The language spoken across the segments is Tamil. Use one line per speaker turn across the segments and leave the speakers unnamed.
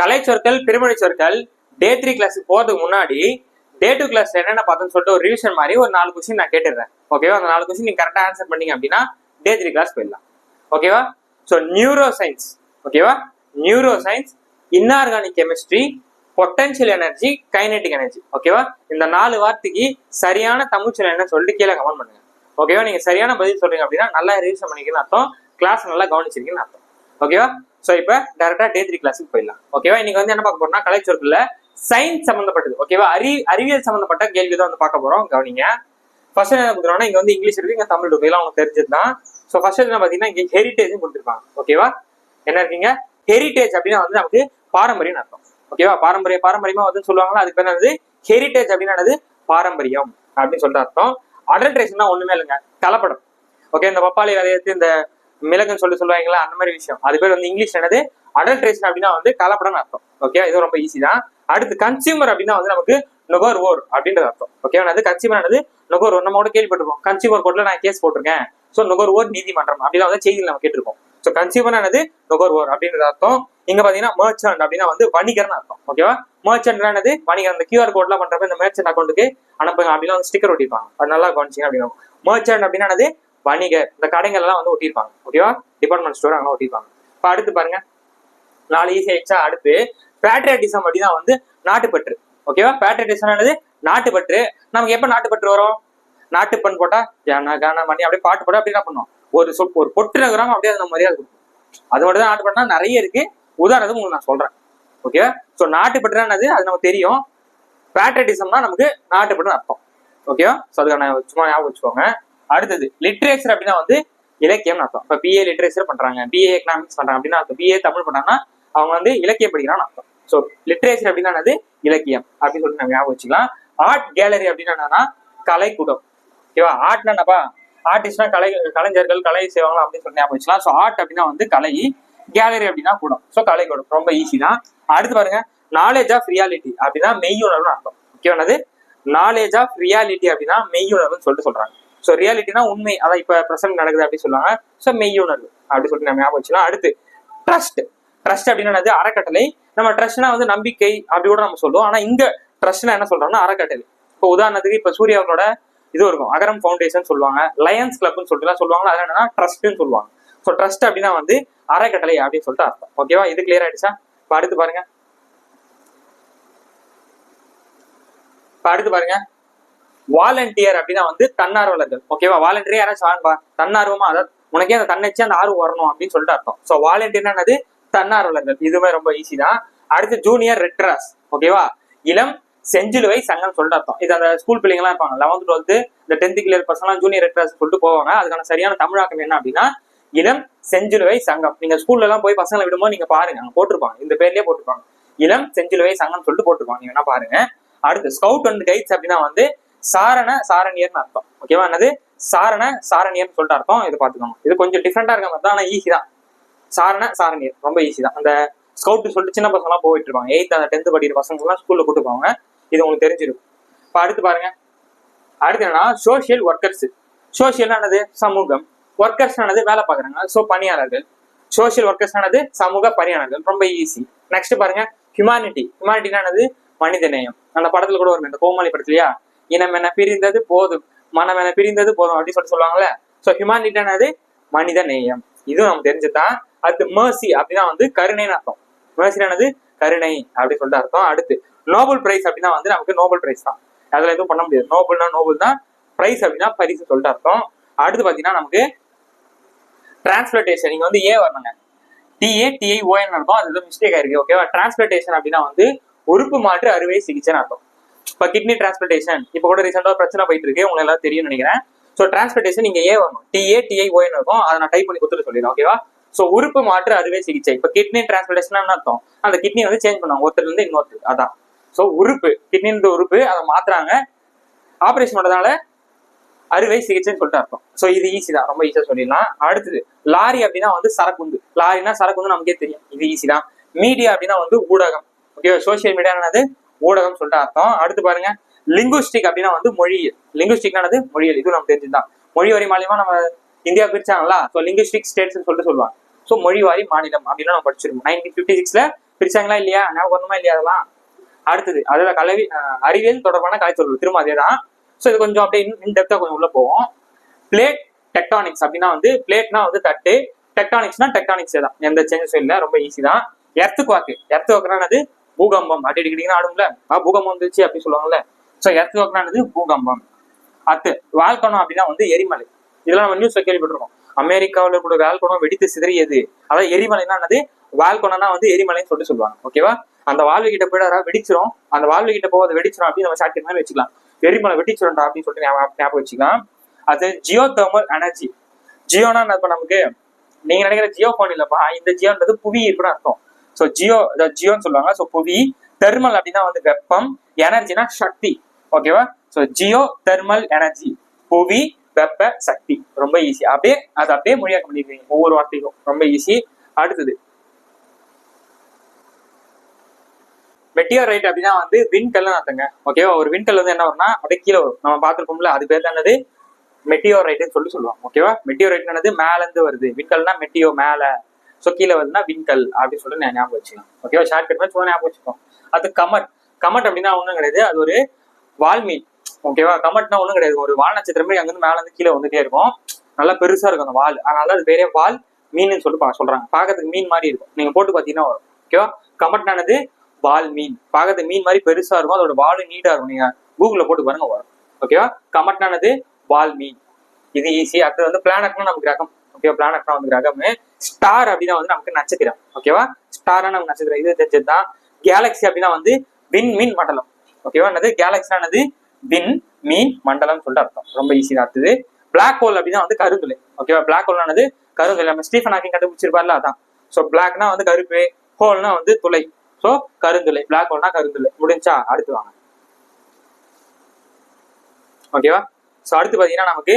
கலை சொற்கள் பிரிமொழி சொற்கள் டே த்ரீ கிளாஸுக்கு போகிறதுக்கு முன்னாடி டே டூ கிளாஸ் என்னென்ன பார்த்தோன்னு சொல்லிட்டு ஒரு ரிவிஷன் மாதிரி ஒரு நாலு கொஸ்டின் நான் கேட்டுடுறேன். ஓகேவா அந்த நாலு கொஸ்டின் நீங்கள் கரெக்டாக ஆன்சர் பண்ணீங்க அப்படின்னா டே த்ரீ கிளாஸ் போயிடலாம். ஓகேவா ஸோ நியூரோ சயின்ஸ் ஓகேவா neuroscience inorganic chemistry potential energy kinetic energy ஓகேவா இந்த நாலு வார்த்தைக்கு சரியான தமிழ் சொல் என்ன சொல்லிட்டு கீழே கமெண்ட் பண்ணுங்க. ஓகேவா நீங்கள் சரியான பதில் சொல்றீங்க அப்படின்னா நல்லா ரிவிஷன் பண்ணிக்கணும்னு அர்த்தம். கிளாஸ் நல்லா கவனிச்சிருக்கீங்கன்னு அர்த்தம். ஓகேவா ஸோ இப்போ டேரெக்டாக டே த்ரீ கிளாஸுக்கு போயிடலாம். ஓகேவா இன்னைக்கு வந்து என்ன பார்க்க போறோம்னா கலைச்சொற்கள்ல சயின்ஸ் சம்மந்தப்பட்டது ஓகேவா அறி அறிவியல் சம்மந்தப்பட்ட கேள்வி தான் வந்து பார்க்க போறோம். கவனிங்க. ஃபர்ஸ்ட் என்ன கொடுத்துருவோம்னா இங்க வந்து இங்கிலீஷ் இருக்கு இங்கே தமிழ் இருக்கு. இதெல்லாம் உங்களுக்கு தெரிஞ்சது தான் ஸோ ஃபர்ஸ்ட் என்ன பார்த்தீங்கன்னா இங்கே ஹெரிட்டேஜ் கொடுத்துருப்பாங்க. ஓகேவா என்ன இருக்கீங்க? ஹெரிட்டேஜ் அப்படின்னா வந்து நமக்கு பாரம்பரியம் அர்த்தம். ஓகேவா பாரம்பரிய பாரம்பரியமா வந்து சொல்லுவாங்களா? அதுக்கு பேர் என்னது? ஹெரிட்டேஜ் அப்படின்னா என்னது? பாரம்பரியம் அப்படின்னு சொல்லிட்டு அர்த்தம். அடல்ட்ரேஷன் தான் ஒண்ணுமே இல்லைங்க. கலப்படம் ஓகே இந்த பப்பாளி விளையத்து இந்த மிளகுன்னு சொல்லி சொல்லுவாங்களா அந்த மாதிரி விஷயம். அது பேர் வந்து இங்கிலீஷ் என்னது? அடல்ட்ரேஷன் அப்படின்னா வந்து கலப்படம் அர்த்தம். ஓகே இது ரொம்ப ஈஸி தான். அடுத்து கன்சியூமர் அப்படின்னா வந்து நமக்கு நுகர்வோர் அப்படின்றது அர்த்தம். ஓகே அது கன்சியூமர் என்னது? நுகர்வோர் நம்ம கூட கேள்விப்பட்டிருக்கோம் கன்சியூமர் கோர்ட்ல நான் கேஸ் போட்டிருக்கேன். ஸோ நுகர்வோர் நீதிமன்றம் அப்படிதான் வந்து செய்தியில் நம்ம கேட்டிருக்கோம். ஸோ கன்சியூமர் என்னது? நுகர்வோர் அப்படின்றது அர்த்தம். இங்க பாத்தீங்கன்னா மர்ச்சன்ட் அப்படின்னா வந்து வணிகர்னு அர்த்தம். ஓகேவா மர்ச்சன்ட் என்னது? வணிகர். அந்த கியூஆர் கோட்ல பண்றப்ப இந்த மர்ச்சன்ட் அக்கௌண்ட்டுக்கு அனுப்புங்க அப்படின்னு வந்து ஸ்டிக்கர் ஒட்டிப்பாங்க. அது நல்லா கவனிச்சிங்க அப்படின்னா. மர்ச்சன்ட் அப்படின்னா வணிக இந்த கடைகள் எல்லாம் வந்து ஒட்டியிருப்பாங்க ஓகேவா டிபார்ட்மெண்ட் ஸ்டோர் அங்கே ஒட்டியிருப்பாங்க. இப்போ அடுத்து பாருங்க நாலு ஈஸி ஆயிடுச்சா? அடுத்து பேட்ரியாட்டிசம் அப்படிதான் வந்து நாட்டுப்பற்று ஓகேவா பேட்ரியாட்டிசம் என்னது? நாட்டுப்பற்று. நமக்கு எப்போ நாட்டுப்பற்று வரும்? நாட்டுப்பண் போட்டா ஜன கன மணி அப்படியே பாட்டு போட்டா அப்படி என்ன பண்ணுவோம் ஒரு சொல் ஒரு பொட்டு நகரம் அப்படியே அது நம்ம மரியாதை கொடுக்கும் அது மட்டும் தான் நாட்டுப்பண்ணா நிறைய இருக்கு. உதாரணத்துக்கு உங்களுக்கு நான் சொல்றேன் ஓகே ஸோ நாட்டுப்பற்று என்னது? அது நமக்கு தெரியும். பேட்ரியட்டிசம்னா நமக்கு நாட்டுப்பற்று அர்த்தம் ஓகேவா ஸோ அதுக்கான சும்மா ஞாபகம் வச்சுக்கோங்க. அடுத்தது லிட்ரேச்சர் அப்படின்னா வந்து இலக்கியம்னு அர்த்தம். இப்போ பிஏ லிட்ரேச்சர் பண்றாங்க பிஏ எக்கனாமிக்ஸ் பண்றாங்க அப்படின்னா அர்த்தம். பிஏ தமிழ் பண்ணாங்கன்னா அவங்க வந்து இலக்கியம் படிக்கிறான்னு அர்த்தம். ஸோ லிட்ரேச்சர் அப்படின்னா என்னது? இலக்கியம் அப்படின்னு சொல்லிட்டு நம்ம ஞாபகம் வச்சுக்கலாம். ஆர்ட் கேலரி அப்படின்னா என்னன்னா கலைக்கூடம். ஓகேவா? ஆர்ட்னா என்னப்பா? ஆர்டிஸ்ட்னா கலை கலைஞர்கள் கலை செய்வாங்க அப்படின்னு சொல்லி ஞாபகம் வச்சுக்கலாம். ஸோ ஆர்ட் அப்படின்னா வந்து கலை கேலரி அப்படின்னா கூடம். ஸோ கலைக்கூடம் ரொம்ப ஈஸி தான். அடுத்து பாருங்க நாலேஜ் ஆஃப் ரியாலிட்டி அப்படின்னா மெய்யுணர்வுன்னு அர்த்தம். ஓகேவானது நாலேஜ் ஆஃப் ரியாலிட்டி அப்படின்னா மெய்யுணர்வுன்னு சொல்லிட்டு சொல்றாங்க. ஸோ ரியாலிட்டினா உண்மை. அதான் இப்போ பிரசன்ட் நடக்குது அப்படின்னு சொல்லுவாங்க. ஸோ மெய்யுணர்வு. அப்படின்னு சொல்லிட்டு நம்ம ஞாபகம் வச்சுக்கலாம். அடுத்து ட்ரஸ்ட் ட்ரஸ்ட் அப்படின்னா என்னது? அறக்கட்டளை. நம்ம ட்ரஸ்ட்னா வந்து நம்பிக்கை. அப்படி கூட நம்ம சொல்லுவோம். ஆனா இங்க ட்ரஸ்ட்னா என்ன சொல்றோம்னா அறக்கட்டளை. இப்போ உதாரணத்துக்கு இப்போ சூர்யாவோட இது இருக்கும். அகரம் ஃபவுண்டேஷன் சொல்லுவாங்க. லயன்ஸ் கிளப்னு சொல்லிட்டு சொல்லுவாங்க அது என்னன்னா ட்ரஸ்ட்னு சொல்லுவாங்க. ஸோ ட்ரஸ்ட் அப்படின்னா வந்து அறக்கட்டளை அப்படின்னு சொல்லிட்டு அர்த்தம். ஓகேவா இது கிளியர் ஆயிடுச்சா? இப்போ அடுத்து பாருங்க. இப்போ அடுத்து பாருங்க. வாலண்டியர் அப்படின்னா வந்து தன்னார்வலர்கள். ஓகேவா வாலண்டியர் யாராச்சும் வாங்கப்பா தன்னார்வமா அதாவது உனக்கே அந்த தன்னச்சு அந்த ஆர்வம் வரணும் அப்படின்னு சொல்லிட்டு அர்த்தம். ஸோ வாலண்டியர் என்னது? தன்னார்வலர்கள். இதுவுமே ரொம்ப ஈஸி தான். அடுத்து ஜூனியர் ரெட்ராஸ் ஓகேவா இளம் செஞ்சிலுவை சங்கம் சொல்லிட்டு அர்த்தம். இது அந்த ஸ்கூல் பிள்ளைங்களாம் இருப்பாங்க. லெவன்த் டுவெல்த்து இந்த டென்த் கிளியர் பசங்களாம் ஜூனியர் ரெட்ராஸ் சொல்லிட்டு போவாங்க. அதுக்கான சரியான தமிழாக்கம் என்ன அப்படின்னா இளம் செஞ்சிலுவை சங்கம். நீங்க ஸ்கூல்ல எல்லாம் போய் பசங்களை விடும்போது நீங்க பாருங்க. அங்க போட்டிருப்பாங்க. இந்த பேர்லயே போட்டிருப்பாங்க. இளம் செஞ்சிலுவை சங்கம் சொல்லிட்டு போட்டிருப்பாங்க. நீங்க என்ன பாருங்க. அடுத்து ஸ்கவுட் அண்ட் கைட்ஸ் அப்படின்னா வந்து சாரண சாரணியர்னு அர்த்தம். ஓகேவா என்னது? சாரண சாரணியர்னு சொல்லிட்டு அர்த்தம். இது பாத்துக்கோங்க இது கொஞ்சம் டிஃப்ரெண்டா இருக்க மாதிரி தான் ஈஸி தான். சாரண சாரணியர். ரொம்ப ஈஸி தான். அந்த ஸ்கவுட் சொல்லிட்டு சின்ன பசங்க எல்லாம் போயிட்டு இருப்பாங்க. எயித் அந்த டென்த் படிக்கிற பசங்க எல்லாம் ஸ்கூல்ல கூட்டு போவாங்க. இது உங்களுக்கு தெரிஞ்சிருக்கும். இப்ப அடுத்து பாருங்க. அடுத்து என்னன்னா சோசியல் ஒர்க்கர்ஸ் சோசியல் ஆனது சமூகம். ஒர்க்கர்ஸ் ஆனது வேலை பார்க்குறாங்க. ஸோ பணியாளர்கள். சோசியல் ஒர்க்கர்ஸ் ஆனது சமூக பணியாளர்கள். ரொம்ப ஈஸி நெக்ஸ்ட் பாருங்க. ஹியூமானிட்டி ஹியூமானிட்டினா மனித நேயம் அந்த படத்துல கூட வரும் இந்த கோமாளி படத்துலயா? இனம் என பிரிந்தது போதும் மனம் என பிரிந்தது போதும் அப்படின்னு சொல்லிட்டு சொல்லுவாங்கல்ல. ஸோ ஹியூமானிட்டி என்னது? மனித நேயம். இதுவும் நமக்கு தெரிஞ்சுதான் அடுத்து mercy அப்படின்னா வந்து கருணைன்னு அர்த்தம். Mercy என்னது? கருணை அப்படின்னு சொல்லிட்டு அர்த்தம். அடுத்து நோபல் பிரைஸ் அப்படின்னா வந்து நமக்கு நோபல் பிரைஸ் தான். அதில் எதுவும் பண்ண முடியாது. நோபல்னா நோபல் தான். பிரைஸ் அப்படின்னா பரிசு சொல்லிட்டு அர்த்தம். அடுத்து பார்த்தீங்கன்னா நமக்கு டிரான்ஸ்பிளேஷன் இங்கே வந்து ஏ வரணுங்க. டிஏ டிஐ ஓஎன் அர்த்தம். அது ஏதோ மிஸ்டேக் ஆயிருக்கு. ஓகேவா டிரான்ஸ்பிளேஷன் அப்படின்னா வந்து உறுப்பு மாற்று அறுவை சிகிச்சைன்னு அர்த்தம். இப்போ கிட்னி டிரான்ஸ்பிளேஷன் இப்போ கூட ரீசெண்டாக பிரச்சனை போயிட்டு இருக்கு உங்களுக்கு எல்லாம் தெரியும்னு நினைக்கிறேன். ஸோ டிரான்ஸ்பிளேஷன் நீங்க ஏ வரணும் டிஏ டிஐ ஓஎன் இருக்கும். அதை நான் டைப் பண்ணி கொடுத்துட்டு சொல்லிடுறேன் ஓகேவா ஸோ உறுப்பு மாற்று அறுவை சிகிச்சை. இப்போ கிட்னி டிரான்ஸ்பிளேஷன் என்ன அர்த்தம்? அந்த கிட்னி வந்து சேஞ்ச் பண்ணுவாங்க. ஒருத்தர்லேருந்து இன்னொருத்தர். அதான். ஸோ உறுப்பு. கிட்னின்ற உறுப்பு. அதை மாத்துறாங்க. ஆப்ரேஷன் பண்ணுறதுனால அறுவை சிகிச்சைன்னு சொல்லிட்டு அர்த்தம். ஸோ இது ஈஸி தான். ரொம்ப ஈஸியாக சொல்லிடலாம். அடுத்தது லாரி அப்படின்னா வந்து சரக்குந்து லாரினா சரக்குந்து நமக்கே தெரியும். இது ஈஸி தான். மீடியா அப்படின்னா வந்து ஊடகம். ஓகே சோசியல் மீடியா என்னது? ஊடகம் சொல்லிட்டு அர்த்தம். அடுத்து பாருங்க லிங்குஸ்டிக் அப்படின்னா வந்து மொழியியல். லிங்குஸ்டிக்னானது மொழியல் இதுவும் நம்ம தெரிஞ்சுதான் மொழி வரி மாநிலமா நம்ம இந்தியா பிரிச்சாங்களா ஸோ லிங்குஸ்டிக் ஸ்டேட்ஸ் சொல்லிட்டு சொல்லுவாங்க. ஸோ மொழி வாரி மாநிலம் அப்படின்னு நம்ம படிச்சிருக்கோம். நைன்டீன் ஃபிஃப்டி சிக்ஸ்ல பிரிச்சாங்களா இல்லையா? ஞாபகம் வரணுமா இல்லையா அதெல்லாம்? அடுத்தது அதில் கலவி அஹ், அறிவியல் தொடர்பான கலைச்சொல் திரும்ப அதே தான் ஸோ இது கொஞ்சம் அப்படியே இன்டெப்தா கொஞ்சம் உள்ள போவோம். பிளேட் டெக்டானிக்ஸ் அப்படின்னா வந்து பிளேட்னா வந்து தட்டு. டெக்டானிக்ஸ்னா டெக்டானிக்ஸ் தான் எந்த சேஞ்சஸும் இல்லை. ரொம்ப ஈஸி தான். எர்த்து குவாக்கு எர்த்து வாக்குனானது பூகம்பம். அடி அடிக்கடிங்கன்னா ஆடும்ல? ஆ பூகம்பம் வந்துச்சு அப்படின்னு சொல்லுவாங்கல்ல. ஸோ எர்த்து பூகம்பம். அத்து வால்கணம் அப்படின்னா வந்து எரிமலை. இதெல்லாம் நம்ம நியூஸ்ல கேள்விப்பட்டிருக்கோம். அமெரிக்காவில் இருக்கிற வால்கணம் வெடித்து சிதறியது. அதாவது எரிமலைன்னா என்னது? வால்கணம்னா வந்து எரிமலைன்னு சொல்லிட்டு சொல்லுவாங்க. ஓகேவா அந்த வாழ்வு கிட்ட போயிடாரா? வெடிச்சிரும். அந்த வாழ்வு கிட்ட அதை வெடிச்சிரும் அப்படின்னு நம்ம ஷார்ட் மாதிரி வச்சுக்கலாம். எரிமலை வெடிச்சிரும்டா அப்படின்னு சொல்லிட்டு ஞாபகம் ஞாபகம் வச்சுக்கலாம். அது ஜியோ தெர்மல் எனர்ஜி ஜியோனா என்ன இப்ப நமக்கு? நீங்க நினைக்கிற ஜியோ போன் இல்லப்பா. இந்த ஜியோன்றது புவி இருக்குன்னு அர்த்தம். ஸோ ஜியோ ஜியோன்னு சொல்லுவாங்க. ஸோ புவி தெர்மல் அப்படின்னா வந்து வெப்பம் எனர்ஜினா சக்தி. ஓகேவா ஸோ ஜியோ தெர்மல் எனர்ஜி புவி வெப்ப சக்தி. ரொம்ப ஈஸி அப்படியே அது அப்படியே மொழியாக்க பண்ணிருக்கீங்க ஒவ்வொரு வார்த்தைக்கும். ரொம்ப ஈஸி அடுத்தது. மெட்டியோரைட் அப்படின்னா வந்து விண்கல்னு அர்த்தங்க. ஓகேவா ஒரு விண்கல் வந்து என்ன வரும்னா அப்படியே கீழே வரும். நம்ம பார்த்துருப்போம்ல அது பேர் தானது மெட்டியோ மெட்டியோரைட்னு சொல்லி சொல்லுவாங்க. ஓகேவா மெட்டியோரைட் என்னது? மேல இருந்து வருது. விண்கல்னா மெட்டியோ மேல. ஸோ கீழே வருதுன்னா விண்கல் அப்படின்னு சொல்லிட்டு நான் ஞாபகம் வச்சுக்கலாம் ஓகேவா ஷார்ட் கட் மாதிரி சும்மா ஞாபகம் வச்சுக்கோம் அது கமட். கமட் அப்படின்னா ஒன்றும் கிடையாது. அது ஒரு வால்மீன் ஓகேவா கமட்னா ஒன்றும் கிடையாது. ஒரு வால் நட்சத்திரம் மாதிரி அங்கிருந்து மேல இருந்து கீழே வந்துட்டே இருக்கும். நல்லா பெருசா இருக்கும் அந்த வால். அதனால அது பேரே வால் மீன் சொல்லிட்டு பா- சொல்றாங்க. பார்க்கறதுக்கு மீன் மாதிரி இருக்கும். நீங்க போட்டு பார்த்தீங்கன்னா வரும். ஓகேவா கமட்னானது வால் மீன். பார்க்கறதுக்கு மீன் மாதிரி பெருசா இருக்கும். அதோட வாலும் நீட்டா இருக்கும். நீங்க கூகுள்ல போட்டு பாருங்க வரும். ஓகேவா கமட்னானது வால் மீன். இது ஈஸி அடுத்தது வந்து பிளானட்னா நமக்கு கிரகம் ஓகேவா பிளானட்னா வந்து கிரகம் ஸ்டார் அப்படின்னா வந்து நமக்கு நட்சத்திரம். ஓகேவா ஸ்டாரா நமக்கு நட்சத்திரம். இது தெரிஞ்சது தான் கேலக்ஸி அப்படின்னா வந்து வின் மீன் மண்டலம். ஓகேவா என்னது? கேலக்ஸினானது வின் மீன் மண்டலம் சொல்லிட்டு அர்த்தம். ரொம்ப ஈஸி தான் அடுத்தது. பிளாக் ஹோல் அப்படின்னா வந்து கருந்துளை. ஓகேவா பிளாக் ஹோல்னானது கருந்துளை. நம்ம ஸ்டீஃபன் ஹாக்கிங் கண்டுபிடிச்சிருப்பார்ல அதான். ஸோ பிளாக்னா வந்து கருப்பு. ஹோல்னா வந்து துளை. ஸோ கருந்துளை. பிளாக் ஹோல்னா கருந்துளை. முடிஞ்சா அடுத்து வாங்க. ஓகேவா ஸோ அடுத்து பார்த்தீங்கன்னா நமக்கு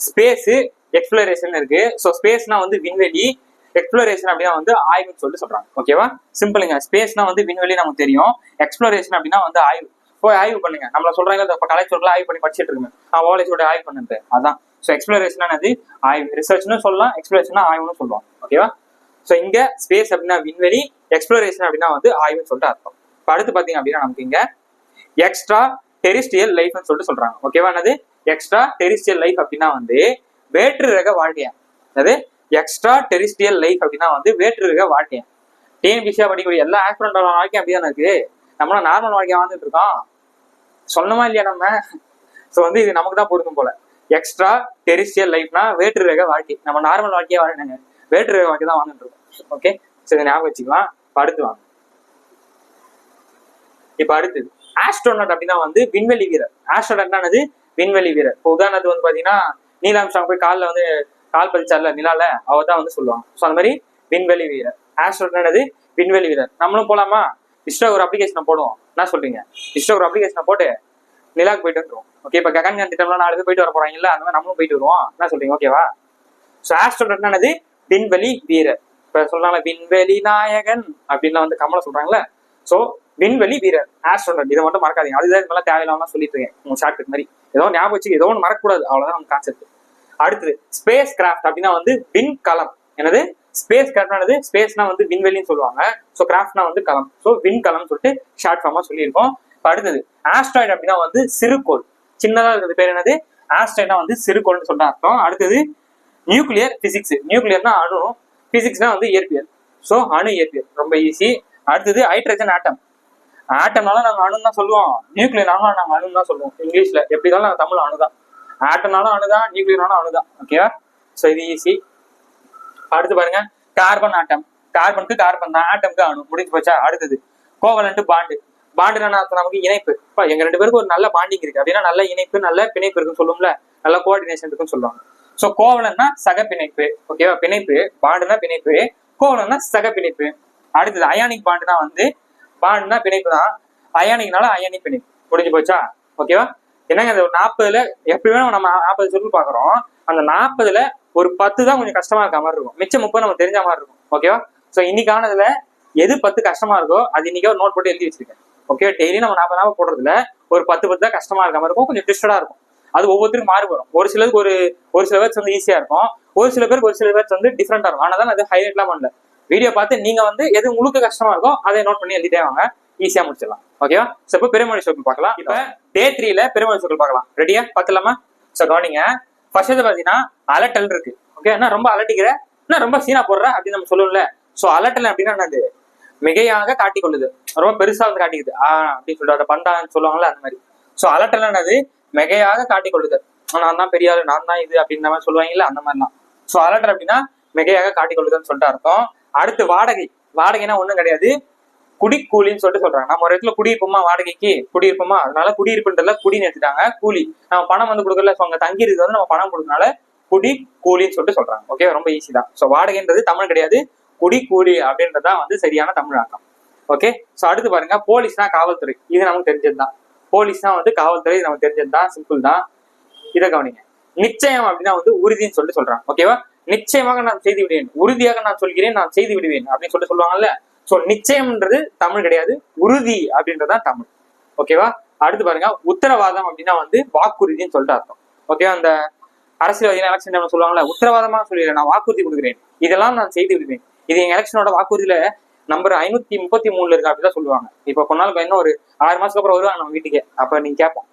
ஸ்பேஸ் எக்ஸ்ப்ளரேஷன் இருக்கு. ஸோ ஸ்பேஸ்னா வந்து விண்வெளி. எக்ஸ்ப்ளோரேஷன் அப்படின்னா வந்து ஆய்வுன்னு சொல்லிட்டு சொல்றாங்க. ஓகேவா சிம்பிளுங்க ஸ்பேஸ்னா வந்து விண்வெளி நமக்கு தெரியும். எக்ஸ்ப்ளோரேஷன் அப்படின்னா வந்து ஆய்வு. போய் ஆய்வு பண்ணுங்க. நம்மள சொல்றாங்க இப்போ கலைச்சொல்லாம் ஆய்வு பண்ணி படிச்சிட்டு இருக்கேன் நான் ஓலைச்சோட ஆய்வு பண்ணுறது அதான். ஸோ எக்ஸ்ப்ளோரேஷன் என்னது? ஆய்வு. ரிசர்ச்னு சொல்லலாம். எக்ஸ்ப்ளோரேஷன் ஆய்வுன்னு சொல்லுவோம். ஓகேவா ஸோ இங்க ஸ்பேஸ் அப்படின்னா விண்வெளி. எக்ஸ்ப்ளோரேஷன் அப்படின்னா வந்து ஆய்வுன்னு சொல்லிட்டு அர்த்தம். இப்போ அடுத்து பார்த்தீங்க அப்படின்னா நமக்கு இங்க எக்ஸ்ட்ரா டெரிஸ்டியல் லைஃப்னு சொல்லிட்டு சொல்றாங்க. ஓகேவா என்னது? எக்ஸ்ட்ரா டெரிஸ்டியல் லைஃப் அப்படின்னா வந்து வேற்று ரக வாழ்க்கையான் அதாவது எக்ஸ்ட்ரா டெரிஸ்டியல் லைஃப் அப்படின்னா வந்து வேற்று ரக வாழ்க்கையா டிஎன்பிசியா படிக்கக்கூடிய எல்லா ஆக்சிடென்டான வாழ்க்கையும் அப்படிதான் இருக்கு? நம்மளும் நார்மல் வாழ்க்கையா வாழ்ந்துட்டு இருக்கோம். சொல்லணுமா இல்லையா நம்ம? ஸோ வந்து இது நமக்கு தான் பொருந்தும் போல. எக்ஸ்ட்ரா டெரிஸ்டியல் லைஃப்னா வேற்று ரக வாழ்க்கை. நம்ம நார்மல் வாழ்க்கையா வாழணுங்க வேற்று ரக வாழ்க்கை தான் வாழ்ந்துட்டு இருக்கோம். ஓகே சரி இதை ஞாபகம் வச்சுக்கலாம். அடுத்து வாங்க. இப்ப அடுத்தது ஆஸ்ட்ரோனட் அப்படின்னா வந்து விண்வெளி வீரர். ஆஸ்ட்ரோனட்னானது விண்வெளி வீரர். இப்போ உதாரணத்துக்கு வந்து பாத்தீங்கன்னா நீலாம் ஸ்டாங் போய் காலில் வந்து கால் பதிச்சார்ல நிலால அவர் தான் வந்து சொல்லுவாங்க. ஸோ அந்த மாதிரி விண்வெளி வீரர். ஆஸ்ட்ரோனட் விண்வெளி வீரர். நம்மளும் போலாமா? இஸ்ரோ ஒரு அப்ளிகேஷனை போடுவோம். என்ன சொல்றீங்க? இஸ்ரோ ஒரு அப்ளிகேஷனை போட்டு நிலாக்கு போயிட்டு வந்துருவோம். ஓகே இப்போ ககன்யான் திட்டம்லாம் நாலு பேர் போயிட்டு வர போறாங்கல்ல அந்த மாதிரி நம்மளும் போயிட்டு வருவோம். என்ன சொல்றீங்க? ஓகேவா ஸோ ஆஸ்ட்ரோனட்னானது விண்வெளி வீரர். இப்போ சொல்றாங்களா விண்வெளி நாயகன் அப்படின்லாம் வந்து கமலை சொல்றாங்களே ஸோ விண்வெளி வீரர். ஆஸ்ட்ரோனட் இதை மட்டும் மறக்காதீங்க. அதுதான் இதெல்லாம் தேவையில்லாமல் தேவையில்லாம சொல்லிட்டு இருக்கேன். உங்க ஷார்ட் மாதிரி. ஏதோ ஞாபகம் வச்சு ஏதோ ஒன்று மறக்கக்கூடாது. அவ்வளோதான் நம்ம கான்செப்ட் அடுத்தது ஸ்பேஸ் கிராஃப்ட் அப்படின்னா வந்து விண்கலம். என்னது? ஸ்பேஸ் கிராஃப்டானது ஸ்பேஸ்னா வந்து விண்வெளின்னு சொல்லுவாங்க. ஸோ கிராஃப்ட்னா வந்து களம் ஸோ விண்கலம் சொல்லிட்டு ஷார்ட் ஃபார்மா சொல்லியிருக்கோம். அடுத்தது ஆஸ்ட்ராய்டு அப்படின்னா வந்து சிறுகோள். சின்னதா இருக்கிறது பேர் என்னது? ஆஸ்ட்ராய்டா வந்து சிறுகோள்னு சொல்லிட்டு அர்த்தம். அடுத்தது நியூக்ளியர் பிசிக்ஸ் நியூக்ளியர்னா அணு. பிசிக்ஸ்னா வந்து இயற்பியல். ஸோ அணு இயற்பியல். ரொம்ப ஈஸி அடுத்தது ஹைட்ரஜன் ஆட்டம் ஆட்டம்னால நாங்கள் அணுன்னு தான் சொல்லுவோம். நியூக்ளியர்னாலும் நாங்கள் அணுன்னு தான் சொல்லுவோம். இங்கிலீஷ்ல எப்படி இருந்தாலும் நாங்கள் தமிழ் அணுதான். ஆட்டம்னாலும் அணுதான் நியூக்ளியர்னாலும் அணுதான். ஓகேவா ஸோ இது ஈஸி அடுத்து பாருங்க. கார்பன் ஆட்டம் கார்பனுக்கு கார்பன் தான். ஆட்டம்க்கு அணு. முடிஞ்சு போச்சா? அடுத்தது. கோவலன்ட்டு பாண்டு பாண்டு என்ன நமக்கு இணைப்பு. இப்போ எங்க ரெண்டு பேருக்கு ஒரு நல்ல பாண்டிங் இருக்கு. அப்படின்னா நல்ல இணைப்பு நல்ல பிணைப்பு இருக்குன்னு சொல்லுவோம்ல. நல்ல கோஆர்டினேஷன் இருக்குன்னு சொல்லுவாங்க. ஸோ கோவலன்னா சக பிணைப்பு. ஓகேவா பிணைப்பு. பாண்டுனா பிணைப்பு. கோவலன்னா சக பிணைப்பு. அடுத்தது அயானிக் பாண்டுனா வந்து பாண்டுனா பிணைப்பு தான். அயானிக்னால அயானிக் பிணைப்பு. முடிஞ்சு போச்சா? ஓகேவா என்னங்க அந்த ஒரு நாற்பதுல எப்பயுமே நம்ம நாற்பது சொல்லி பாக்குறோம். அந்த நாற்பதுல ஒரு பத்து தான் கொஞ்சம் கஷ்டமா இருக்க மாதிரி இருக்கும். மிச்சம் முப்பது நமக்கு தெரிஞ்ச மாதிரி இருக்கும். ஓகேவா ஸோ இன்னைக்கானதுல எது பத்து கஷ்டமா இருக்கோ அது இன்னைக்கு ஒரு நோட் போட்டு எழுதி வச்சிருக்கேன். ஓகே டெய்லி நம்ம நாற்பது நாற்பது போடுறதுல ஒரு பத்து பத்து தான் கஷ்டமா இருக்க மாதிரி இருக்கும். கொஞ்சம் ட்விஸ்டடா இருக்கும். அது ஒவ்வொருத்தருக்கும் வரும். ஒரு சிலருக்கு ஒரு ஒரு சில பேர்ஸ் வந்து ஈஸியா இருக்கும். ஒரு சில பேருக்கு ஒரு சில பேர்ஸ் வந்து டிஃப்ரெண்டா இருக்கும். ஆனால் அது ஹைலைட்லாம் பண்ணல. வீடியோ பார்த்து நீங்க வந்து எது உங்களுக்கு கஷ்டமா இருக்கோ அதை நோட் பண்ணி எழுதிட்டே வாங்க. ஈஸியா முடிச்சிடலாம். ஓகேவா ஸோ இப்போ பெருமாள் சொற்கள் பார்க்கலாம். இப்போ டே த்ரீல பெருமாள் சொற்கள் பார்க்கலாம். ரெடியா பார்த்துலாமா ஸோ கவனிங்க. ஃபர்ஸ்ட் பாத்தீங்கன்னா பார்த்தீங்கன்னா அலட்டல் இருக்கு. ஓகே என்ன ரொம்ப அலட்டிக்கிற? என்ன ரொம்ப சீனா போடுற? அப்படின்னு நம்ம சொல்லணும்ல ஸோ அலட்டல் அப்படின்னா என்னது? மிகையாக காட்டிக்கொள்ளுது. ரொம்ப பெருசா வந்து காட்டிக்குது. ஆ அப்படின்னு சொல்லிட்டு அதை பந்தான்னு சொல்லுவாங்கல்ல அந்த மாதிரி. ஸோ அலட்டல் என்னது? மிகையாக காட்டிக்கொள்ளுது. நான் தான் பெரிய ஆளு நான் தான் இது அப்படின்ற மாதிரி சொல்லுவாங்கல்ல அந்த மாதிரிலாம். ஸோ அலட்டல் அப்படின்னா மிகையாக காட்டிக்கொள்ளுதுன்னு சொல்லிட்டு அர்த்தம். அடுத்து வாடகை. வாடகைனா ஒண்ணும் கிடையாது. குடிக்கூலின்னு சொல்லிட்டு சொல்றாங்க. நம்ம ஒரு இடத்துல குடியிருப்போமா? வாடகைக்கு குடியிருப்போமா? அதனால குடியிருப்புன்றதுல குடி நிறுத்திட்டாங்க. கூலி. நம்ம பணம் வந்து கொடுக்கல ஸோ அங்க தங்கி இருக்கிறது வந்து நம்ம பணம் கொடுக்கறதுனால குடி கூலின்னு சொல்லிட்டு சொல்றாங்க. ஓகே ரொம்ப ஈஸி தான். ஸோ வாடகைன்றது தமிழ் கிடையாது. குடி கூலி அப்படின்றதுதான் வந்து சரியான தமிழாக்கம் ஓகே ஸோ அடுத்து பாருங்க. போலீஸ்னா காவல்துறை. இது நமக்கு தெரிஞ்சதுதான் போலீஸ்னா வந்து காவல்துறை நமக்கு நமக்கு தெரிஞ்சதுதான் சிம்பிள் தான். இதை கவனிங்க. நிச்சயம் அப்படின்னா வந்து உறுதின்னு சொல்லிட்டு சொல்றாங்க. ஓகேவா நிச்சயமாக நான் செய்து விடுவேன். உறுதியாக நான் சொல்கிறேன். நான் செய்து விடுவேன் அப்படின்னு சொல்லிட்டு சொல்லுவாங்கல்ல? சோ நிச்சயம்ன்றது தமிழ் கிடையாது. உறுதி அப்படின்றதுதான் தமிழ். ஓகேவா அடுத்து பாருங்க. உத்தரவாதம் அப்படின்னா வந்து வாக்குறுதின்னு சொல்லிட்டு அர்த்தம். ஓகேவா அந்த அரசியல்வாதிகள் எலெக்ஷன் டைம்ல சொல்லுவாங்கல்ல? உத்தரவாதமா சொல்லிடுறேன். நான் வாக்குறுதி கொடுக்குறேன். இதெல்லாம் நான் செய்து விடுவேன். இது எங்க எலெக்ஷனோட வாக்குறுதியில நம்பர் ஐநூத்தி முப்பத்தி மூணுல இருக்கு அப்படிதான் சொல்லுவாங்க. இப்போ கொஞ்ச நாளுக்கு இன்னும் ஒரு ஆறு மாசத்துக்கு அப்புறம் வருவாங்க நம்ம வீட்டுக்கு. அப்ப நீங்க கேட்போம்.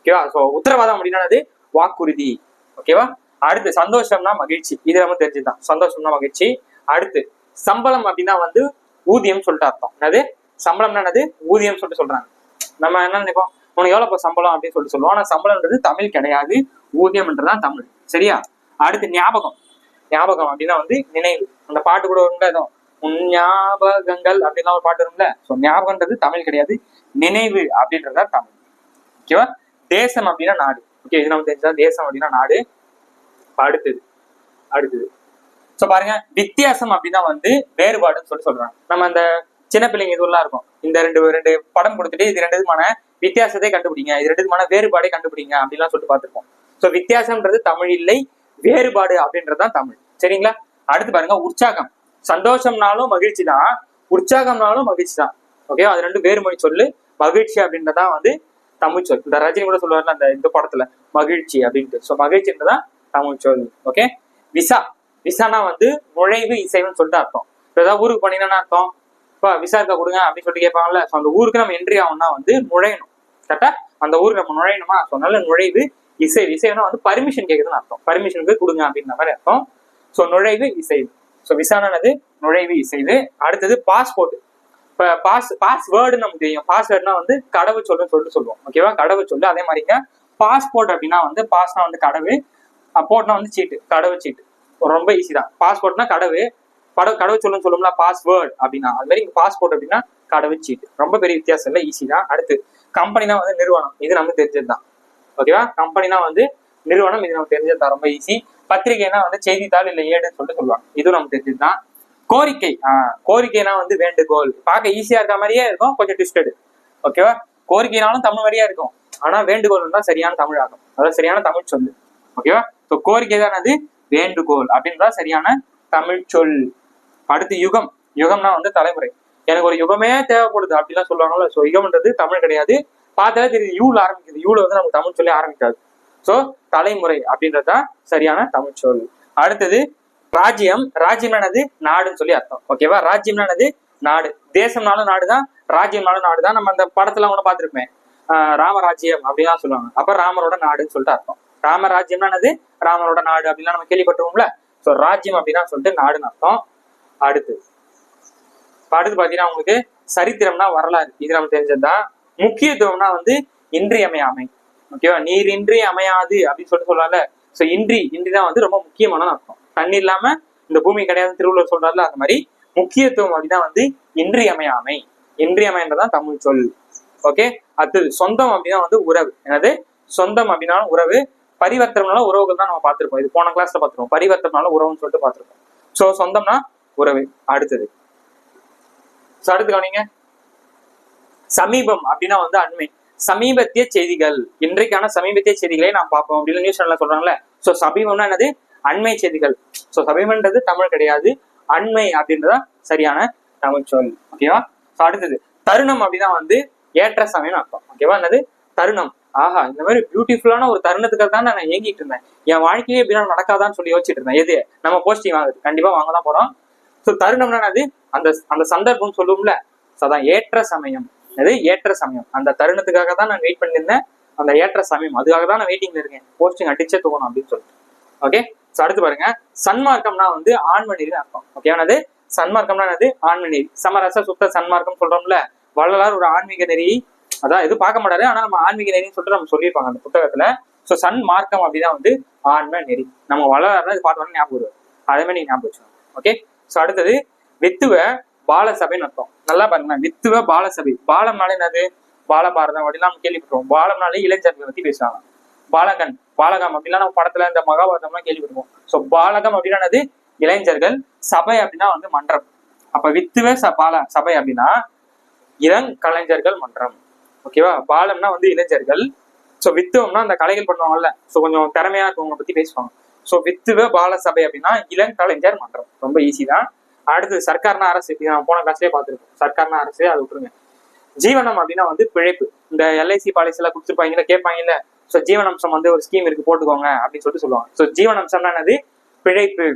ஓகேவா சோ உத்தரவாதம் அப்படின்னா வாக்குறுதி. ஓகேவா அடுத்து சந்தோஷம்னா மகிழ்ச்சி. இது நம்ம தெரிஞ்சுதான். சந்தோஷம்னா மகிழ்ச்சி. அடுத்து சம்பளம் அப்படின்னா வந்து ஊதியம் சொல்லிட்டு அர்த்தம். என்னது? சம்பளம்னா என்னது? ஊதியம் சொல்லிட்டு சொல்றாங்க. நம்ம என்ன நினைப்போம்? உனக்கு எவ்வளவு இப்போ சம்பளம் அப்படின்னு சொல்லிட்டு சொல்லுவோம். ஆனா சம்பளம்ன்றது தமிழ் கிடையாது. ஊதியம்ன்றதுதான் தமிழ். சரியா? அடுத்து ஞாபகம். ஞாபகம் அப்படின்னா வந்து நினைவு. அந்த பாட்டு கூட வரும்ல ஏதோ? உன் ஞாபகங்கள் அப்படின்லாம் ஒரு பாட்டு வரும்ல? ஸோ ஞாபகம்ன்றது தமிழ் கிடையாது. நினைவு அப்படின்றதா தமிழ். ஓகேவா தேசம் அப்படின்னா நாடு. ஓகே இது நம்ம தெரிஞ்சா தேசம் அப்படின்னா நாடு. அடுத்தது. அடுத்தது. ஸோ பாருங்க வித்தியாசம் அப்படின்னா வந்து வேறுபாடுன்னு சொல்லி சொல்றாங்க. நம்ம அந்த சின்ன பிள்ளைங்க இதுவெல்லாம் இருக்கும். இந்த ரெண்டு ரெண்டு படம் கொடுத்துட்டு இது ரெண்டு விதமான வித்தியாசத்தை கண்டுபிடிங்க இது ரெண்டு விதமான வேறுபாடை கண்டுபிடிங்க அப்படிலாம் சொல்லிட்டு பார்த்துருப்போம். ஸோ வித்தியாசம்ன்றது தமிழ் இல்லை வேறுபாடு அப்படின்றது தான் தமிழ். சரிங்களா? அடுத்து பாருங்க உற்சாகம். சந்தோஷம்னாலும் மகிழ்ச்சி தான் உற்சாகம்னாலும் மகிழ்ச்சி தான். ஓகே அது ரெண்டு வேறுமொழி சொல்லு மகிழ்ச்சி அப்படின்றதான் வந்து தமிழ் சொல். இந்த ரஜினி கூட சொல்லுவார்ல அந்த இந்த படத்துல மகிழ்ச்சி அப்படின்ட்டு. ஸோ மகிழ்ச்சின்றதான் தமிழ் சொல். Okay visa. விசானா வந்து நுழைவு இசைவுன்னு சொல்லிட்டு அர்த்தம். இப்போ ஏதாவது ஊருக்கு போனீங்கன்னா அர்த்தம். இப்போ விசா இருக்க கொடுங்க அப்படின்னு சொல்லிட்டு கேட்பாங்கல்ல. ஸோ அந்த ஊருக்கு நம்ம என்ட்ரி ஆகணும்னா வந்து நுழையணும். கரெக்டா அந்த ஊருக்கு நம்ம நுழையணுமா? ஸோ அதனால நுழைவு இசை. இசைனா வந்து பர்மிஷன் கேட்குதுன்னு அர்த்தம். பர்மிஷனுக்கு கொடுங்க அப்படின்ற மாதிரி அர்த்தம். ஸோ நுழைவு இசைவு ஸோ விசானது நுழைவு இசைவு. அடுத்தது பாஸ்போர்ட் இப்போ பாஸ் பாஸ்வேர்டு நமக்கு தெரியும். பாஸ்வேர்ட்னா வந்து கடவு சொல்லுன்னு சொல்லிட்டு சொல்லுவோம். ஓகேவா கடவு சொல்லு அதே மாதிரிங்க பாஸ்போர்ட் அப்படின்னா வந்து பாஸ்னா வந்து கடவு. போர்ட்னா வந்து சீட்டு கடவு சீட்டு ரொம்ப ஈஸி தான். பாஸ்போர்ட்னா கடவு. பட கடவு சொல்லுன்னு சொல்லும்ல பாஸ்வேர்டு அப்படின்னா. அது மாதிரி பாஸ்போர்ட் அப்படின்னா கடவு சீட்டு ரொம்ப பெரிய வித்தியாசம் இல்லை ஈஸி தான். அடுத்து கம்பெனினா வந்து நிறுவனம். இது நமக்கு தெரிஞ்சது தான். ஓகேவா கம்பெனினா வந்து நிறுவனம் இது நமக்கு தெரிஞ்சது தான். ரொம்ப ஈஸி பத்திரிகைனா வந்து செய்தித்தாள் இல்லை ஏடுன்னு சொல்லிட்டு சொல்லுவாங்க. இதுவும் நமக்கு தெரிஞ்சது தான். கோரிக்கை. ஆஹ் கோரிக்கைனா வந்து வேண்டுகோள். பார்க்க ஈஸியா இருக்க மாதிரியே இருக்கும் கொஞ்சம் ட்விஸ்டடு ஓகேவா கோரிக்கைனாலும் தமிழ் மாதிரியே இருக்கும். ஆனா வேண்டுகோள் தான் சரியான தமிழ் ஆகும் அதாவது சரியான தமிழ் சொல்லு. ஓகேவா ஸோ கோரிக்கை தான் அது. வேண்டுகோள் அப்படின்றதா சரியான தமிழ் சொல். அடுத்து யுகம். யுகம்னா வந்து தலைமுறை. எனக்கு ஒரு யுகமே தேவைப்படுது அப்படிலாம் சொல்லுவாங்கல்ல. ஸோ யுகம்ன்றது தமிழ் கிடையாது. பார்த்தாலே தெரியுது யூல ஆரம்பிக்குது. யூல வந்து நமக்கு தமிழ் சொல்லி ஆரம்பிக்காது. ஸோ தலைமுறை அப்படின்றது தான் சரியான தமிழ் சொல். அடுத்தது ராஜ்யம். ராஜ்யம்னானது நாடுன்னு சொல்லி அர்த்தம். ஓகேவா ராஜ்யம்னானது நாடு. தேசம்னாலும் நாடு தான் ராஜ்யம்னாலும் நாடு தான் நம்ம அந்த படத்துல கூட பார்த்துருப்பேன் ராமராஜ்யம் அப்படின்னு தான் சொல்லுவாங்க. அப்ப ராமரோட நாடுன்னு சொல்லிட்டு அர்த்தம். ராமராஜ்யம்னானது ராமரோட நாடு அப்படிலாம் நம்ம கேள்விப்பட்டிருவோம்ல ஸோ ராஜ்யம் அப்படின்னா சொல்லிட்டு நாடுன்னு அர்த்தம். அடுத்து அடுத்து பாத்தீங்கன்னா உங்களுக்கு சரித்திரம்னா வரலாறு. இது நம்ம தெரிஞ்சதுதான் முக்கியத்துவம்னா வந்து இன்றியமையாமை. ஓகேவா நீர் இன்றி அமையாது அப்படின்னு சொல்லிட்டு சொல்லல ஸோ இன்றி இன்றி தான் வந்து ரொம்ப முக்கியமான அர்த்தம். தண்ணி இல்லாம இந்த பூமி கிடையாது திருவள்ளுவர் சொல்றாருல அந்த மாதிரி முக்கியத்துவம் அப்படின்னா வந்து இன்றியமையாமை. இன்றியமைன்றதான் தமிழ் சொல். ஓகே அடுத்தது சொந்தம் அப்படின்னா வந்து உறவு. என்னது? சொந்தம் அப்படின்னாலும் உறவு பரிவர்த்தனால உறவுகள் தான் நம்ம பார்த்திருப்போம். இது போன கிளாஸ்ல பார்த்துருப்போம். பரிவர்த்தனால உறவுன்னு சொல்லிட்டு பார்த்திருப்போம். ஸோ சொந்தம்னா உறவு அடுத்தது. ஸோ அடுத்து கவனிங்க. சமீபம் அப்படின்னா வந்து அண்மை. சமீபத்திய செய்திகள். இன்றைக்கான சமீபத்திய செய்திகளை நாம் பார்ப்போம் அப்படின்னு நியூஸ் சேனல்ல சொல்றாங்கல்ல. ஸோ சமீபம்னா என்னது? அண்மை செய்திகள். ஸோ சமீபன்றது தமிழ் கிடையாது. அண்மை அப்படின்றதா சரியான தமிழ் சொல். ஓகேவா ஸோ அடுத்தது. தருணம் அப்படின்னா வந்து ஏற்ற சமயம் அர்த்தம். ஓகேவா என்னது? தருணம். ஆஹா இந்த மாதிரி பியூட்டிஃபுல்லான ஒரு தருணத்துக்காக தான் நான் ஏங்கிட்டு இருந்தேன். என் வாழ்க்கையே இப்படி நடக்காதான்னு சொல்லி யோசிச்சுட்டு இருந்தேன். எது? நம்ம போஸ்டிங் வாங்குது கண்டிப்பா வாங்க தான் போறோம். ஸோ தருணம்னா அது அந்த அந்த சந்தர்ப்பம் சொல்லுவோம்ல. அதான் ஏற்ற சமயம். அது ஏற்ற சமயம். அந்த தருணத்துக்காக தான் நான் வெயிட் பண்ணியிருந்தேன். அந்த ஏற்ற சமயம். அதுக்காக தான் நான் வெயிட்டிங்ல இருக்கேன். போஸ்டிங் அடிச்சே தூக்கணும் அப்படின்னு சொல்லிட்டு. ஓகே ஸோ அடுத்து பாருங்க. சன்மார்க்கம்னா வந்து ஆண்மணின்னு அர்த்தம். ஓகே அது சன்மார்க்கம்னா என்னது? ஆண்மணி சமரச சுத்த சன்மார்க்கம் சொல்றோம்ல. வள்ளலார் ஒரு ஆன்மீக நெறி அதான் எதுவும் பார்க்க மாட்டாரு. ஆனா நம்ம ஆன்மீக நெறின்னு சொல்லிட்டு நம்ம சொல்லியிருப்பாங்க அந்த புத்தகத்துல. ஸோ சன் மார்க்கம் அப்படிதான் வந்து ஆன்ம நெறி. நம்ம வள்ளலார் இது பார்த்தோம்னா ஞாபகம் வரும் அதே மாதிரி நீங்க ஞாபகம் வச்சுக்கணும் ஓகே ஸோ அடுத்தது வித்துவ பாலசபைன்னு அர்த்தம். நல்லா பாருங்க. வித்துவ பாலசபை. பாலம்னாலே என்னது? பாலபாரதம் அப்படிலாம் நம்ம கேள்விப்பட்டிருவோம் பாலம்னாலே இளைஞர்களை பத்தி பேசுவாங்க. பாலகன் பாலகம் அப்படிலாம் நம்ம படத்துல இந்த மகாபாரதம்லாம் கேள்விப்பட்டிருவோம் ஸோ பாலகம் அப்படின்னா என்னது? இளைஞர்கள் சபை அப்படின்னா வந்து மன்றம். அப்ப வித்துவ ச பால சபை அப்படின்னா இளங்கலைஞர்கள் மன்றம். ஓகேவா? பாலம்னா வந்து இளைஞர்கள். ஸோ வித்துவம்னா அந்த கலைகள் பண்ணுவாங்கல்ல. ஸோ கொஞ்சம் திறமையா இருக்கவங்க பத்தி பேசுவாங்க. ஸோ வித்துவ பால சபை அப்படின்னா இளங்கலைஞர் மன்றம். ரொம்ப ஈஸி தான். அடுத்தது சர்க்கார்னா அரசு. இது நான் போன கிளாஸ்லேயே பார்த்துருக்கோம். சர்க்கார்னா அரசு அதை விட்டுருங்க. ஜீவனம் அப்படின்னா வந்து பிழைப்பு. இந்த எல்ஐசி பாலிசி எல்லாம் கொடுத்துருப்பாங்கல்ல கேட்பாங்கல்ல. ஸோ ஜீவனம்சம் வந்து ஒரு ஸ்கீம் இருக்கு போட்டுக்கோங்க அப்படின்னு சொல்லிட்டு சொல்லுவாங்க. ஸோ ஜீவனம்சம்னா என்னது? பிழைப்பு.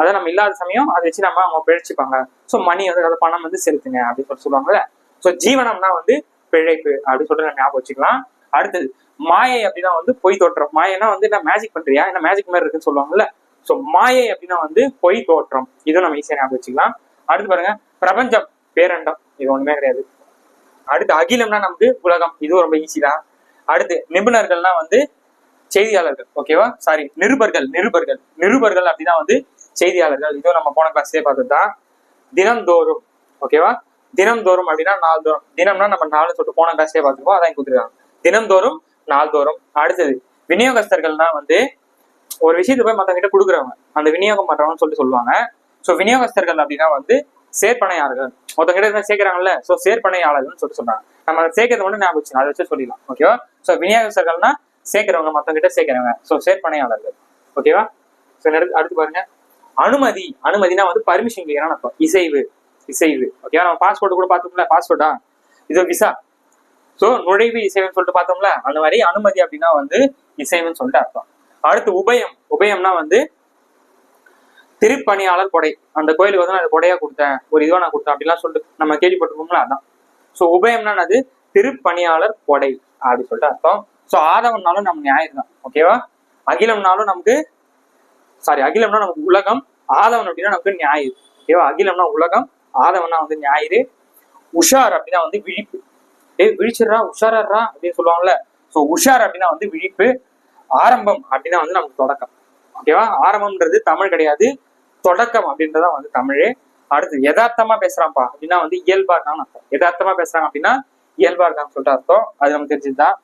அதை நம்ம இல்லாத சமயம் அதை வச்சு நம்ம அவங்க பிழைச்சிப்பாங்க. ஸோ மணி வந்து அதை பணம் வந்து செலுத்துங்க அப்படின்னு சொல்லிட்டு சொல்லுவாங்கல்ல. ஸோ ஜீவனம்னா வந்து பிழைப்பு அப்படின்னு சொல்லிட்டு நம்ம ஞாபகம் வச்சுக்கலாம். அடுத்தது மாயை அப்படின்னா வந்து பொய் தோற்றம். மாயைனா வந்து என்ன மேஜிக் பண்றியா? என்ன மேஜிக் மாதிரி இருக்குன்னு சொல்லுவாங்கல்ல. ஸோ மாயை அப்படின்னா வந்து பொய் தோற்றம். இதுவும் நம்ம ஈஸியாக ஞாபகம் வச்சுக்கலாம். அடுத்து பாருங்க பிரபஞ்சம் பேரண்டம். இது ஒண்ணுமே கிடையாது. அடுத்து அகிலம்னா நமக்கு உலகம். இதுவும் ரொம்ப ஈஸி தான். அடுத்து நிபுணர்கள்னா வந்து செய்தியாளர்கள். ஓகேவா சாரி நிருபர்கள் நிருபர்கள். நிருபர்கள் அப்படின்னா வந்து செய்தியாளர்கள். இதுவும் நம்ம போன கிளாஸ்லேயே பார்த்தது தான் தினந்தோறும். ஓகேவா தினம்தோறும் அப்படின்னா நாள்தோறும். தினம்னா நம்ம நாலு சொல்லிட்டு போன கிளாஸ்லேயே பார்த்துருக்கோம் அதான் கொடுத்துருக்காங்க. தினம்தோறும் நாள்தோறும். அடுத்தது விநியோகஸ்தர்கள்னா வந்து ஒரு விஷயத்தை போய் மற்றவங்க கிட்ட கொடுக்குறவங்க. அந்த விநியோகம் பண்றவங்கன்னு சொல்லிட்டு சொல்லுவாங்க. ஸோ விநியோகஸ்தர்கள் அப்படின்னா வந்து சேர்ப்பனையாளர்கள் ஒருத்தங்க கிட்ட சேர்க்கிறாங்கல்ல. ஸோ சேர்ப்பனையாளர்கள்னு சொல்லிட்டு சொல்றாங்க. நம்ம அதை சேர்க்கறது மட்டும் ஞாபகம் அதை வச்சு சொல்லிடலாம். ஓகேவா ஸோ விநியோகஸ்தர்கள்னா சேர்க்கிறவங்க மத்தவங்க கிட்ட சேர்க்கிறவங்க. ஸோ சேர்ப்பனையாளர்கள் ஓகேவா ஸோ அடுத்து பாருங்க. அனுமதி. அனுமதினா வந்து பர்மிஷன் கேட்கிறான் இசைவு. இசைவு ஓகேவா நம்ம பாஸ்போர்ட் கூட பார்த்தோம்ல பாஸ்போர்ட்டா இது விசா ஸோ நுழைவு இசைவுன்னு சொல்லிட்டு பார்த்தோம்ல அந்த மாதிரி அனுமதி அப்படின்னா வந்து இசைவுன்னு சொல்லிட்டு அர்த்தம். அடுத்து உபயம். உபயம்னா வந்து திருப்பணியாளர் கொடை. அந்த கோயிலுக்கு வந்து நான் கொடையா கொடுத்தேன். ஒரு இதுவா நான் கொடுத்தேன் அப்படிலாம் சொல்லிட்டு நம்ம கேள்விப்பட்டிருப்போம்ல அதான். ஸோ உபயம்னா அது திருப்பணியாளர் கொடை அப்படின்னு சொல்லிட்டு அர்த்தம். ஸோ ஆதவம்னாலும் நம்ம ஞாயிறு தான். ஓகேவா அகிலம்னாலும் நமக்கு சாரி அகிலம்னா நமக்கு உலகம் ஆதவன் அப்படின்னா நமக்கு ஞாயிறு ஓகேவா அகிலம்னா உலகம் ஆதவன்னா வந்து ஞாயிறு. உஷார் அப்படின்னா வந்து விழிப்பு. ஏய் விழிச்சிடுறா உஷாரா அப்படின்னு சொல்லுவாங்கல்ல. ஸோ உஷார் அப்படின்னா வந்து விழிப்பு. ஆரம்பம் அப்படின்னா வந்து நமக்கு தொடக்கம். ஓகேவா ஆரம்பம்ன்றது தமிழ் கிடையாது. தொடக்கம் அப்படின்றதான் வந்து தமிழ். அடுத்து யதார்த்தமா பேசுறான்ப்பா அப்படின்னா வந்து இயல்பா இருக்கான்னு அர்த்தம். யதார்த்தமா பேசுறாங்க அப்படின்னா இயல்பா இருக்கான்னு சொல்லிட்டு அர்த்தம். அது நமக்கு தெரிஞ்சுதான்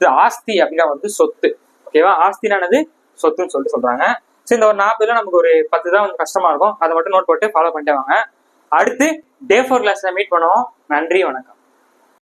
இது ஆஸ்தி அப்படின்னா வந்து சொத்து. ஓகேவா ஆஸ்தினானது சொத்துன்னு சொல்லிட்டு சொல்றாங்க. சரி இந்த ஒரு நாற்பதுல நமக்கு ஒரு பத்து தான் கொஞ்சம் கஷ்டமா இருக்கும். அதை மட்டும் நோட் போட்டு ஃபாலோ பண்ணிட்டு வாங்க. அடுத்து டே ஃபோர் கிளாஸ்ல மீட் பண்ணுவோம். நன்றி வணக்கம்.